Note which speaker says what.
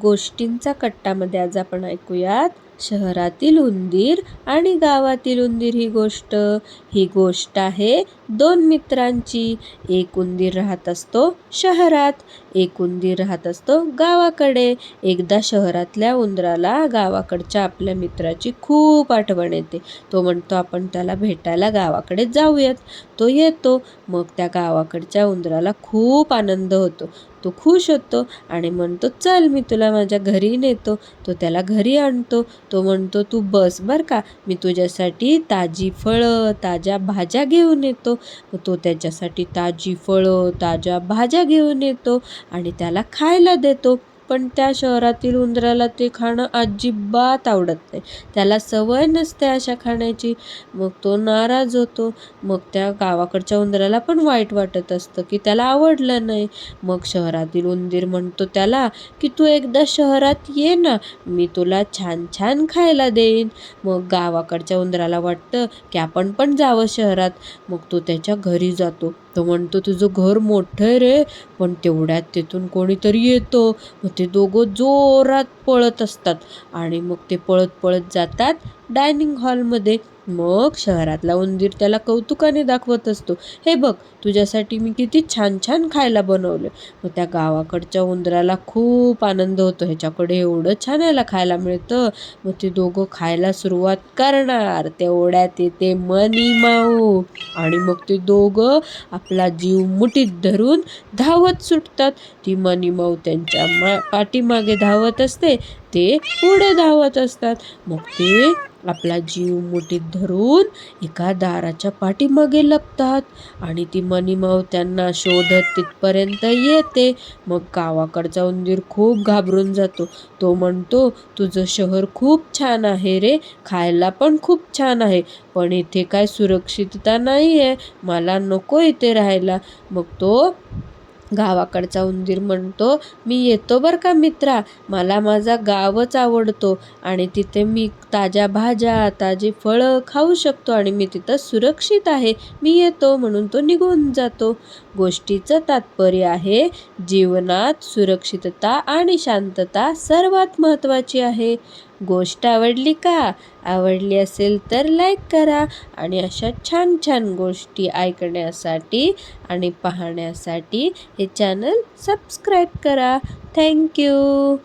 Speaker 1: गोष्टींचा कट्टामध्ये आज आपण ऐकूयात. शहरातील उंदीर आणि गावातील उंदीर ही गोष्ट ही गोष्ट आहे दोन मित्रांची. एक उंदीर राहत असतो शहरात एक उंदीर राहत असतो गावाकडे. एकदा शहरातल्या उंदराला गावाकडच्या आपल्या मित्राची खूप आठवण येते. तो म्हणतो आपण त्याला भेटायला गावाकडे जाऊयात. तो येतो मग त्या गावाकडच्या उंदराला खूप आनंद होतो. तो खुश होतो आणि म्हणतो चल मी तुला माझ्या घरी नेतो. तो त्याला घरी आणतो. तो म्हणतो तू बस बर का मी तुझ्यासाठी ताजी फळं ताज्या भाज्या घेऊन येतो. तो त्याच्यासाठी ताजी फळं ताज्या भाज्या घेऊन येतो आणि त्याला खायला देतो. पण त्या शहरातील उंदराला ते खाणं अजिबात आवडत नाही. त्याला सवय नसते अशा खाण्याची. मग तो नाराज होतो. मग त्या गावाकडच्या उंदराला पण वाईट वाटत असतं की त्याला आवडलं नाही. मग शहरातील उंदीर म्हणतो त्याला की तू एकदा शहरात ये ना मी तुला छान छान खायला देईन. मग गावाकडच्या उंदराला वाटतं की आपण पण जावं शहरात. मग तो त्याच्या घरी जातो. तो म्हणतो तुझं घर मोठं आहे रे पण तेवढ्यात तिथून कोणीतरी येतो. मग ते दोघं जोरात पळत असतात आणि मग ते पळत पळत जातात. डायनिंग हॉलमध्ये. मग शहरातला उंदीर त्याला कौतुकाने दाखवत असतो. हे बघ तुझ्यासाठी मी किती छान छान खायला बनवलं. मग त्या गावाकडच्या उंदराला खूप आनंद होतो. ह्याच्याकडे एवढं छान याला खायला मिळतं. मग ते दोघं खायला सुरुवात करणार. तेवढ्यात येते मनी माऊ. आणि मग ते दोघं आपला जीव मुठीत धरून धावत सुटतात. ती मनी माऊ त्यांच्या मा पाठीमागे धावत असते. ते पुढे धावत असतात. मग ते आपला जीव मुठीत धरून एका दाराच्या पाठीमागे लपतात आणि ती मनीमाऊ त्यांना शोधत तिथपर्यंत येते. मग गावाकडचा उंदीर खूप घाबरून जातो. तो म्हणतो तुझं शहर खूप छान आहे रे खायला पण खूप छान आहे पण इथे काय सुरक्षितता नाही आहे मला नको इथे राहायला. मग तो गावाकडचा उंदीर म्हणतो मी येतो बरं का मित्रा? मला माझा गावच आवडतो आणि तिथे मी ताज्या भाज्या ताजी फळं खाऊ शकतो आणि मी तिथं सुरक्षित आहे. मी येतो म्हणून तो निघून जातो. गोष्टीचं तात्पर्य आहे जीवनात सुरक्षितता आणि शांतता सर्वात महत्त्वाची आहे. गोष्ट आवडली का? आवडली असेल तर लाईक करा आणि अशा छान छान गोष्टी ऐकण्यासाठी आणि पाहण्यासाठी हे चॅनल सबस्क्राईब करा. थँक्यू